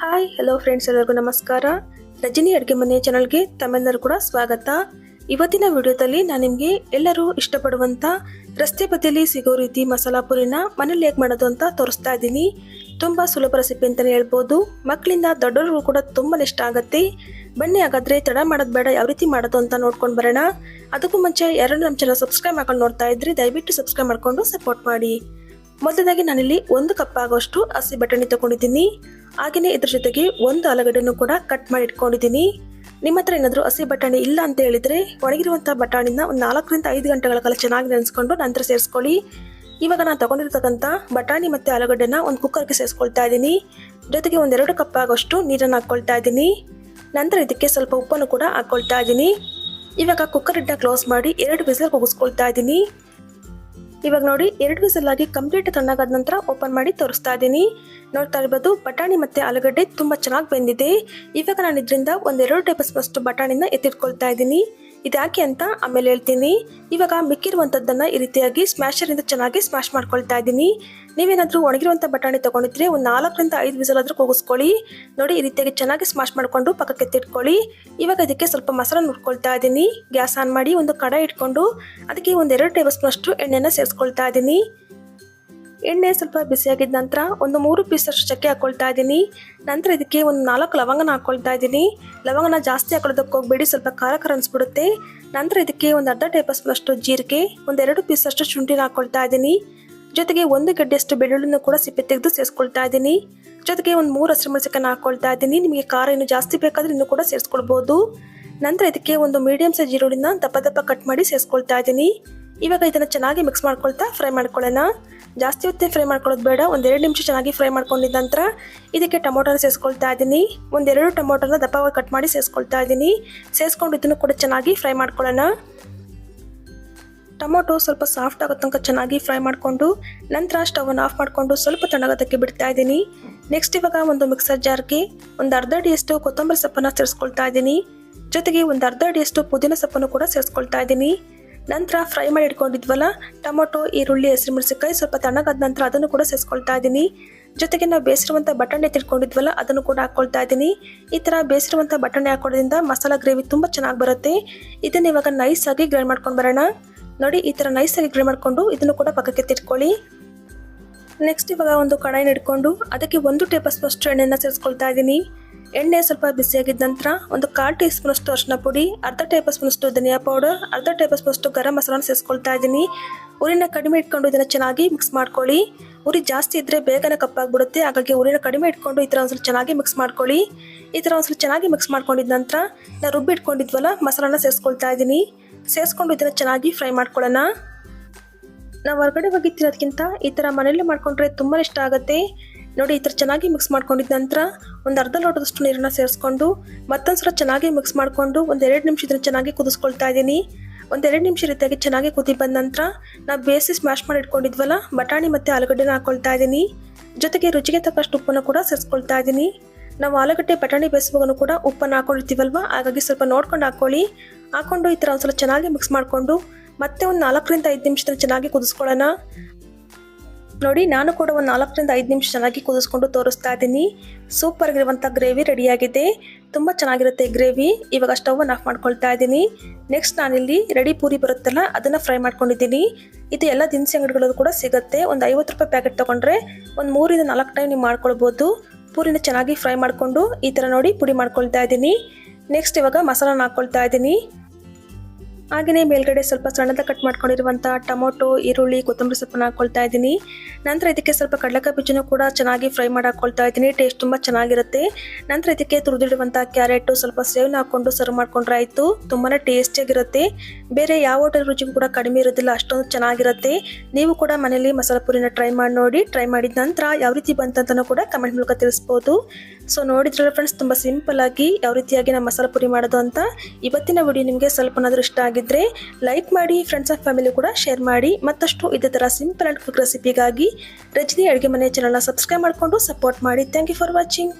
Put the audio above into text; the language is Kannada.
ಹಾಯ್ ಹಲೋ ಫ್ರೆಂಡ್ಸ್ ಎಲ್ಲರಿಗೂ ನಮಸ್ಕಾರ. ರಜನಿ ಅಡುಗೆ ಮನೆ ಚಾನಲ್ಗೆ ತಮ್ಮೆಲ್ಲರೂ ಕೂಡ ಸ್ವಾಗತ. ಇವತ್ತಿನ ವಿಡಿಯೋದಲ್ಲಿ ನಾನು ನಿಮಗೆ ಎಲ್ಲರೂ ಇಷ್ಟಪಡುವಂಥ ರಸ್ತೆ ಬದಿಯಲ್ಲಿ ಸಿಗೋ ರೀತಿ ಮಸಾಲಾ ಪುರಿನ ಮನೇಲಿ ಹೇಗೆ ಮಾಡೋದು ಅಂತ ತೋರಿಸ್ತಾ ಇದ್ದೀನಿ. ತುಂಬ ಸುಲಭ ರೆಸಿಪಿ ಅಂತಲೇ ಹೇಳ್ಬೋದು. ಮಕ್ಕಳಿಂದ ದೊಡ್ಡವ್ರಿಗೂ ಕೂಡ ತುಂಬ ಇಷ್ಟ ಆಗುತ್ತೆ. ಬನ್ನಿ, ಹಾಗಾದರೆ ತಡ ಮಾಡೋದು ಬೇಡ, ಯಾವ ರೀತಿ ಮಾಡೋದು ಅಂತ ನೋಡ್ಕೊಂಡು ಬರೋಣ. ಅದಕ್ಕೂ ಮುಂಚೆ ಎರಡು ನಮ್ಮ ಚಾನಲ್ ಸಬ್ಸ್ಕ್ರೈಬ್ ಮಾಡ್ಕೊಂಡು ನೋಡ್ತಾ ಇದ್ರಿ ದಯವಿಟ್ಟು ಸಬ್ಸ್ಕ್ರೈಬ್ ಮಾಡ್ಕೊಂಡು ಸಪೋರ್ಟ್ ಮಾಡಿ. ಮೊದಲಾಗಿ ನಾನಿಲ್ಲಿ ಒಂದು ಕಪ್ ಆಗೋಷ್ಟು ಹಸಿ ಬಟಾಣಿ ತಗೊಂಡಿದ್ದೀನಿ. ಹಾಗೆಯೇ ಇದ್ರ ಜೊತೆಗೆ ಒಂದು ಆಲೂಗಡ್ಡೆನೂ ಕೂಡ ಕಟ್ ಮಾಡಿ ಇಟ್ಕೊಂಡಿದ್ದೀನಿ. ನಿಮ್ಮ ಹತ್ರ ಏನಾದರೂ ಹಸಿ ಬಟಾಣಿ ಇಲ್ಲ ಅಂತ ಹೇಳಿದರೆ ಒಣಗಿರುವಂಥ ಬಟಾಣಿನ ಒಂದು ನಾಲ್ಕರಿಂದ ಐದು ಗಂಟೆಗಳ ಕಾಲ ಚೆನ್ನಾಗಿ ನೆನೆಸ್ಕೊಂಡು ನಂತರ ಸೇರಿಸ್ಕೊಳ್ಳಿ. ಇವಾಗ ನಾನು ತಗೊಂಡಿರ್ತಕ್ಕಂಥ ಬಟಾಣಿ ಮತ್ತು ಆಲೂಗಡ್ಡೆನ ಒಂದು ಕುಕ್ಕರ್ಗೆ ಸೇರಿಸ್ಕೊಳ್ತಾ ಇದ್ದೀನಿ. ಜೊತೆಗೆ ಒಂದೆರಡು ಕಪ್ ಆಗೋಷ್ಟು ನೀರನ್ನು ಹಾಕ್ಕೊಳ್ತಾ ಇದ್ದೀನಿ. ನಂತರ ಇದಕ್ಕೆ ಸ್ವಲ್ಪ ಉಪ್ಪನ್ನು ಕೂಡ ಹಾಕ್ಕೊಳ್ತಾ ಇದ್ದೀನಿ. ಇವಾಗ ಕುಕ್ಕರ್ ಇಡ್ಡ ಕ್ಲೋಸ್ ಮಾಡಿ ಎರಡು ಬಿಸಿಲು ಕೂಗಿಸ್ಕೊಳ್ತಾ ಇದ್ದೀನಿ. ಇವಾಗ ನೋಡಿ, ಎರಡು ವಿಸಲ್ ಆಗಿ ಕಂಪ್ಲೀಟ್ ತಣ್ಣಗಾದ ನಂತರ ಓಪನ್ ಮಾಡಿ ತೋರಿಸ್ತಾ ಇದ್ದೀನಿ. ನೋಡ್ತಾ ಇರ್ಬೋದು, ಬಟಾಣಿ ಮತ್ತೆ ಆಲೂಗಡ್ಡೆ ತುಂಬ ಚೆನ್ನಾಗಿ ಬೆಂದಿದೆ. ಇವಾಗ ನಾನು ಇದರಿಂದ ಒಂದೆರಡು ಟೇಬಲ್ ಸ್ಪೂನಷ್ಟು ಬಟಾಣಿನ ಎತ್ತಿಟ್ಕೊಳ್ತಾ ಇದ್ದೀನಿ. ಇದ್ಯಾಕೆ ಅಂತ ಆಮೇಲೆ ಹೇಳ್ತೀನಿ. ಇವಾಗ ಮಿಕ್ಕಿರುವಂಥದ್ದನ್ನು ಈ ರೀತಿಯಾಗಿ ಸ್ಮ್ಯಾಶರಿಂದ ಚೆನ್ನಾಗಿ ಸ್ಮ್ಯಾಶ್ ಮಾಡ್ಕೊಳ್ತಾ ಇದ್ದೀನಿ. ನೀವೇನಾದರೂ ಒಣಗಿರುವಂಥ ಬಟಾಣಿ ತೊಗೊಂಡಿದ್ರೆ ಒಂದು ನಾಲ್ಕರಿಂದ ಐದು ವಿಸಲ್ ಆದರೂ ಕೂಗಿಸ್ಕೊಳ್ಳಿ. ನೋಡಿ ಈ ರೀತಿಯಾಗಿ ಚೆನ್ನಾಗಿ ಸ್ಮ್ಯಾಶ್ ಮಾಡಿಕೊಂಡು ಪಕ್ಕಕ್ಕೆ ಎತ್ತಿಟ್ಕೊಳ್ಳಿ. ಇವಾಗ ಇದಕ್ಕೆ ಸ್ವಲ್ಪ ಮಸಾಲ ನುಡ್ಕೊಳ್ತಾ ಇದ್ದೀನಿ. ಗ್ಯಾಸ್ ಆನ್ ಮಾಡಿ ಒಂದು ಕಡಾಯಿ ಇಟ್ಕೊಂಡು ಅದಕ್ಕೆ ಒಂದೆರಡು ಟೇಬಲ್ ಸ್ಪೂನಷ್ಟು ಎಣ್ಣೆನ ಸೇರಿಸ್ಕೊಳ್ತಾ ಇದ್ದೀನಿ. ಎಣ್ಣೆ ಸ್ವಲ್ಪ ಬಿಸಿಯಾಗಿದ್ದ ನಂತರ ಒಂದು ಮೂರು ಪೀಸಷ್ಟು ಚಕ್ಕೆ ಹಾಕ್ಕೊಳ್ತಾ ಇದ್ದೀನಿ. ನಂತರ ಇದಕ್ಕೆ ಒಂದು ನಾಲ್ಕು ಲವಂಗನ ಹಾಕ್ಕೊಳ್ತಾ ಇದ್ದೀನಿ. ಲವಂಗನ ಜಾಸ್ತಿ ಹಾಕೊಳ್ಳೋದಕ್ಕೆ ಹೋಗಬೇಡಿ, ಸ್ವಲ್ಪ ಖಾರ ಖಾರ ಅನಿಸ್ಬಿಡುತ್ತೆ. ನಂತರ ಇದಕ್ಕೆ ಒಂದು ಅರ್ಧ ಟೇಬಲ್ ಸ್ಪೂನಷ್ಟು ಜೀರಿಗೆ ಒಂದೆರಡು ಪೀಸಷ್ಟು ಶುಂಠಿನ ಹಾಕ್ಕೊಳ್ತಾ ಇದ್ದೀನಿ. ಜೊತೆಗೆ ಒಂದು ಗಡ್ಡೆಯಷ್ಟು ಬೆಳ್ಳುಳ್ಳಿನೂ ಕೂಡ ಸಿಪ್ಪೆ ತೆಗೆದು ಸೇರಿಸ್ಕೊಳ್ತಾ ಇದ್ದೀನಿ. ಜೊತೆಗೆ ಒಂದು ಮೂರು ಹಸಿರು ಮೆಣಸಿನ ಹಾಕ್ಕೊಳ್ತಾ ಇದ್ದೀನಿ. ನಿಮಗೆ ಖಾರ ಇನ್ನೂ ಜಾಸ್ತಿ ಬೇಕಾದರೆ ಇನ್ನೂ ಕೂಡ ಸೇರಿಸ್ಕೊಳ್ಬೋದು. ನಂತರ ಇದಕ್ಕೆ ಒಂದು ಮೀಡಿಯಮ್ ಸೈಜ್ ಈರುಳ್ಳಿನ ದಪ್ಪ ದಪ್ಪ ಕಟ್ ಮಾಡಿ ಸೇರಿಸ್ಕೊಳ್ತಾ ಇದ್ದೀನಿ. ಇವಾಗ ಇದನ್ನು ಚೆನ್ನಾಗಿ ಮಿಕ್ಸ್ ಮಾಡ್ಕೊಳ್ತಾ ಫ್ರೈ ಮಾಡ್ಕೊಳ್ಳೋಣ. ಜಾಸ್ತಿ ಹೊತ್ತೇ ಫ್ರೈ ಮಾಡ್ಕೊಳ್ಳೋದು ಬೇಡ, ಒಂದೆರಡು ನಿಮಿಷ ಚೆನ್ನಾಗಿ ಫ್ರೈ ಮಾಡ್ಕೊಂಡಿದ್ದ ನಂತರ ಇದಕ್ಕೆ ಟೊಮೊಟೊನ ಸೇರಿಸ್ಕೊಳ್ತಾ ಇದ್ದೀನಿ ಒಂದೆರಡು ಟೊಮೊಟೊನ ದಪ್ಪವಾಗಿ ಕಟ್ ಮಾಡಿ ಸೇರಿಸ್ಕೊಳ್ತಾ ಇದ್ದೀನಿ ಸೇರಿಸ್ಕೊಂಡು ಇದನ್ನು ಕೂಡ ಚೆನ್ನಾಗಿ ಫ್ರೈ ಮಾಡ್ಕೊಳ್ಳೋಣ. ಟೊಮೊಟೊ ಸ್ವಲ್ಪ ಸಾಫ್ಟ್ ಆಗೋ ತನಕ ಚೆನ್ನಾಗಿ ಫ್ರೈ ಮಾಡಿಕೊಂಡು ನಂತರ ಸ್ಟವನ್ನು ಆಫ್ ಮಾಡಿಕೊಂಡು ಸ್ವಲ್ಪ ತಣ್ಣಗೋದಕ್ಕೆ ಬಿಡ್ತಾ ಇದ್ದೀನಿ ನೆಕ್ಸ್ಟ್ ಇವಾಗ ಒಂದು ಮಿಕ್ಸರ್ ಜಾರ್ಗೆ ಒಂದು ಅರ್ಧ ಅಡಿಯಷ್ಟು ಕೊತ್ತಂಬರಿ ಸೊಪ್ಪನ್ನು ಸೇರಿಸ್ಕೊಳ್ತಾ ಇದ್ದೀನಿ ಜೊತೆಗೆ ಒಂದು ಅರ್ಧ ಅಡಿಯಷ್ಟು ಪುದೀನ ಸೊಪ್ಪನ್ನು ಕೂಡ ಸೇರಿಸ್ಕೊಳ್ತಾ ಇದ್ದೀನಿ ನಂತರ ಫ್ರೈ ಮಾಡಿ ಇಟ್ಕೊಂಡಿದ್ವಲ್ಲ, ಟೊಮೊಟೊ, ಈರುಳ್ಳಿ ಹಸಿರುಮೆಣಸಿನಕಾಯಿ ಸ್ವಲ್ಪ ತಣ್ಣಗಾದ ನಂತರ ಅದನ್ನು ಕೂಡ ಸೇರಿಸ್ಕೊಳ್ತಾ ಇದ್ದೀನಿ. ಜೊತೆಗೆ ನಾವು ಬೇಸಿರುವಂಥ ಬಟಾಣಿ ತಿಳ್ಕೊಂಡಿದ್ವಲ್ಲ, ಅದನ್ನು ಕೂಡ ಹಾಕ್ಕೊಳ್ತಾ ಇದ್ದೀನಿ. ಈ ಥರ ಬೇಸಿರುವಂಥ ಬಟಾಣಿ ಹಾಕೋದ್ರಿಂದ ಮಸಾಲ ಗ್ರೇವಿ ತುಂಬ ಚೆನ್ನಾಗಿ ಬರುತ್ತೆ. ಇದನ್ನು ಇವಾಗ ನೈಸಾಗಿ ಗ್ರೈಂಡ್ ಮಾಡ್ಕೊಂಡು ಬರೋಣ. ನೋಡಿ, ಈ ಥರ ನೈಸಾಗಿ ಗ್ರೈಂಡ್ ಮಾಡಿಕೊಂಡು ಇದನ್ನು ಕೂಡ ಪಕ್ಕಕ್ಕೆ ತಿಟ್ಕೊಳ್ಳಿ ನೆಕ್ಸ್ಟ್ ಇವಾಗ ಒಂದು ಕಡಾಯಿನ ಇಟ್ಕೊಂಡು ಅದಕ್ಕೆ ಒಂದು ಟೇಬಲ್ ಸ್ಪೂನ್ ಎಣ್ಣೆನ ಸೇರಿಸ್ಕೊಳ್ತಾ ಇದ್ದೀನಿ. ಎಣ್ಣೆ ಸ್ವಲ್ಪ ಬಿಸಿಯಾಗಿದ್ದ ನಂತರ ಒಂದು ಕಾಲ್ ಟೀ ಸ್ಪೂನಷ್ಟು ಅರಿಶಿನ ಪುಡಿ, ಅರ್ಧ ಟೇಬಲ್ ಸ್ಪೂನಷ್ಟು ಧನಿಯಾ ಪೌಡರ್, ಅರ್ಧ ಟೇಬಲ್ ಸ್ಪೂನಷ್ಟು ಗರಂ ಮಸಾಲಾನ ಸೇರಿಸ್ಕೊಳ್ತಾ ಇದ್ದೀನಿ. ಉರಿನ ಕಡಿಮೆ ಇಟ್ಕೊಂಡು ಇದನ್ನು ಚೆನ್ನಾಗಿ ಮಿಕ್ಸ್ ಮಾಡ್ಕೊಳ್ಳಿ. ಉರಿ ಜಾಸ್ತಿ ಇದ್ದರೆ ಬೇಗನೆ ಕಪ್ಪಾಗ್ಬಿಡುತ್ತೆ. ಹಾಗಾಗಿ ಉರಿನ ಕಡಿಮೆ ಇಟ್ಕೊಂಡು ಈ ಥರ ಒಂದ್ಸಲ ಚೆನ್ನಾಗಿ ಮಿಕ್ಸ್ ಮಾಡ್ಕೊಳ್ಳಿ. ಈ ಥರ ಒಂದ್ಸಲ ಚೆನ್ನಾಗಿ ಮಿಕ್ಸ್ ಮಾಡ್ಕೊಂಡಿದ್ದ ನಂತರ ನಾನು ರುಬ್ಬಿ ಇಟ್ಕೊಂಡಿದ್ವಲ್ಲ ಮಸಾಲಾನ ಸೇರಿಸ್ಕೊಳ್ತಾ ಇದ್ದೀನಿ. ಸೇರಿಸ್ಕೊಂಡು ಇದನ್ನು ಚೆನ್ನಾಗಿ ಫ್ರೈ ಮಾಡ್ಕೊಳ್ಳೋಣ. ನಾವು ಹೊರಗಡೆ ಹೋಗಿ ತಿನ್ನೋದಕ್ಕಿಂತ ಈ ಥರ ಮನೆಯಲ್ಲೇ ಮಾಡಿಕೊಂಡ್ರೆ ತುಂಬ ಇಷ್ಟ ಆಗುತ್ತೆ. ನೋಡಿ, ಈ ಥರ ಚೆನ್ನಾಗಿ ಮಿಕ್ಸ್ ಮಾಡ್ಕೊಂಡಿದ್ದ ನಂತರ ಒಂದು ಅರ್ಧ ಲೋಟದಷ್ಟು ನೀರನ್ನು ಸೇರಿಸ್ಕೊಂಡು ಮತ್ತೊಂದು ಸಲ ಚೆನ್ನಾಗಿ ಮಿಕ್ಸ್ ಮಾಡಿಕೊಂಡು ಒಂದು ಎರಡು ನಿಮಿಷ ಇದನ್ನು ಚೆನ್ನಾಗಿ ಕುದಿಸ್ಕೊಳ್ತಾ ಇದ್ದೀನಿ. ಒಂದೆರಡು ನಿಮಿಷ ರೀತಿಯಾಗಿ ಚೆನ್ನಾಗಿ ಕುದಿ ಬಂದ ನಂತರ ನಾವು ಬೇಯಿಸಿ ಸ್ಮ್ಯಾಶ್ ಮಾಡಿ ಇಟ್ಕೊಂಡಿದ್ವಲ್ಲ, ಬಟಾಣಿ ಮತ್ತು ಆಲೂಗಡ್ಡೆನ ಹಾಕ್ಕೊಳ್ತಾ ಇದ್ದೀನಿ. ಜೊತೆಗೆ ರುಚಿಗೆ ತಕ್ಕಷ್ಟು ಉಪ್ಪನ್ನು ಕೂಡ ಸೇರಿಸ್ಕೊಳ್ತಾ ಇದ್ದೀನಿ. ನಾವು ಆಲೂಗಡ್ಡೆ, ಬಟಾಣಿ ಬೇಯಿಸುವಾಗೂ ಕೂಡ ಉಪ್ಪನ್ನು ಹಾಕೊಂಡಿರ್ತೀವಲ್ವ? ಹಾಗಾಗಿ ಸ್ವಲ್ಪ ನೋಡ್ಕೊಂಡು ಹಾಕ್ಕೊಳ್ಳಿ ಹಾಕೊಂಡು ಈ ಥರ ಒಂದ್ಸಲ ಚೆನ್ನಾಗಿ ಮಿಕ್ಸ್ ಮಾಡಿಕೊಂಡು ಮತ್ತೆ ಒಂದು ನಾಲ್ಕರಿಂದ ಐದು ನಿಮಿಷದಲ್ಲಿ ಚೆನ್ನಾಗಿ ಕುದಿಸ್ಕೊಳ್ಳೋಣ. ನೋಡಿ, ನಾನು ಕೂಡ ಒಂದು ನಾಲ್ಕರಿಂದ ಐದು ನಿಮಿಷ ಚೆನ್ನಾಗಿ ಕುದಿಸ್ಕೊಂಡು ತೋರಿಸ್ತಾ ಇದ್ದೀನಿ. ಸೂಪರ್ ಆಗಿರುವಂಥ ಗ್ರೇವಿ ರೆಡಿಯಾಗಿದೆ ತುಂಬ ಚೆನ್ನಾಗಿರುತ್ತೆ ಗ್ರೇವಿ ಇವಾಗ ಸ್ಟವನ್ನು ಆಫ್ ಮಾಡ್ಕೊಳ್ತಾ ಇದ್ದೀನಿ. ನೆಕ್ಸ್ಟ್ ನಾನಿಲ್ಲಿ ರೆಡಿ ಪೂರಿ ಬರುತ್ತಲ್ಲ, ಅದನ್ನು ಫ್ರೈ ಮಾಡ್ಕೊಂಡಿದ್ದೀನಿ. ಇದು ಎಲ್ಲ ದಿನಸಿ ಅಂಗಡಿಗಳಲ್ಲೂ ಕೂಡ ಸಿಗುತ್ತೆ. ಒಂದು ಐವತ್ತು ರೂಪಾಯಿ ಪ್ಯಾಕೆಟ್ ತೊಗೊಂಡ್ರೆ ಒಂದು ಮೂರಿಂದ ನಾಲ್ಕು ಟೈಮ್ ನೀವು ಮಾಡ್ಕೊಳ್ಬೋದು. ಪೂರಿನ ಚೆನ್ನಾಗಿ ಫ್ರೈ ಮಾಡಿಕೊಂಡು ಈ ಥರ ನೋಡಿ ಪುಡಿ ಮಾಡ್ಕೊಳ್ತಾ ಇದ್ದೀನಿ. ನೆಕ್ಸ್ಟ್ ಇವಾಗ ಮಸಾಲಾನ ಹಾಕ್ಕೊಳ್ತಾ ಇದ್ದೀನಿ. ಹಾಗೆಯೇ ಮೇಲ್ಗಡೆ ಸ್ವಲ್ಪ ಸಣ್ಣದ ಕಟ್ ಮಾಡ್ಕೊಂಡಿರುವಂಥ ಟೊಮೊಟೊ, ಈರುಳ್ಳಿ, ಕೊತ್ತಂಬರಿ ಸೊಪ್ಪನ್ನು ಹಾಕ್ಕೊಳ್ತಾ ಇದ್ದೀನಿ. ನಂತರ ಇದಕ್ಕೆ ಸ್ವಲ್ಪ ಕಡಲೆಕಾಯಿ ಬೀಜನೂ ಕೂಡ ಚೆನ್ನಾಗಿ ಫ್ರೈ ಮಾಡಿ ಹಾಕ್ಕೊಳ್ತಾ ಇದ್ದೀನಿ. ಟೇಸ್ಟ್ ತುಂಬ ಚೆನ್ನಾಗಿರುತ್ತೆ. ನಂತರ ಇದಕ್ಕೆ ತುರಿದಿಡುವಂಥ ಕ್ಯಾರೆಟು, ಸ್ವಲ್ಪ ಸೇವ್ನ ಹಾಕ್ಕೊಂಡು ಸರ್ವ್ ಮಾಡ್ಕೊಂಡ್ರೆ ಆಯಿತು. ತುಂಬಾ ಟೇಸ್ಟಿಯಾಗಿರುತ್ತೆ ಬೇರೆ ಯಾವ ಹೋಟೆಲ್ ರುಚಿಗೂ ಕೂಡ ಕಡಿಮೆ ಇರೋದಿಲ್ಲ, ಅಷ್ಟೊಂದು ಚೆನ್ನಾಗಿರುತ್ತೆ. ನೀವು ಕೂಡ ಮನೇಲಿ ಮಸಾಲ ಪುರಿನ ಟ್ರೈ ಮಾಡಿ ನೋಡಿ, ಟ್ರೈ ಮಾಡಿದ ನಂತರ ಯಾವ ರೀತಿ ಬಂತಂತನೂ ಕೂಡ ಕಮೆಂಟ್ ಮೂಲಕ ತಿಳಿಸ್ಬೋದು. ಸೊ ನೋಡಿದ್ರಲ್ಲ ಫ್ರೆಂಡ್ಸ್ ತುಂಬ ಸಿಂಪಲ್ ಆಗಿ ಯಾವ ರೀತಿಯಾಗಿ ನಾವು ಮಸಾಲ ಪುರಿ ಮಾಡೋದು ಅಂತ ಇವತ್ತಿನ ವಿಡಿಯೋ ನಿಮಗೆ ಸ್ವಲ್ಪನಾದರೂ ಇಷ್ಟ ಆಗಿದ್ರೆ ಲೈಕ್ ಮಾಡಿ ಫ್ರೆಂಡ್ಸ್ ಆಫ್ ಫ್ಯಾಮಿಲಿ ಕೂಡ ಶೇರ್ ಮಾಡಿ, ಮತ್ತಷ್ಟು ಇದೇ ತರ ಸಿಂಪಲ್ ಅಂಡ್ ಕ್ವಿಕ್ ರೆಸಿಪಿಗಾಗಿ ರಜನಿ ಅಡುಗೆ ಮನೆ ಚಾನಲ್ನ ಸಬ್ಸ್ಕ್ರೈಬ್ ಮಾಡಿಕೊಂಡು ಸಪೋರ್ಟ್ ಮಾಡಿ. Thank you for watching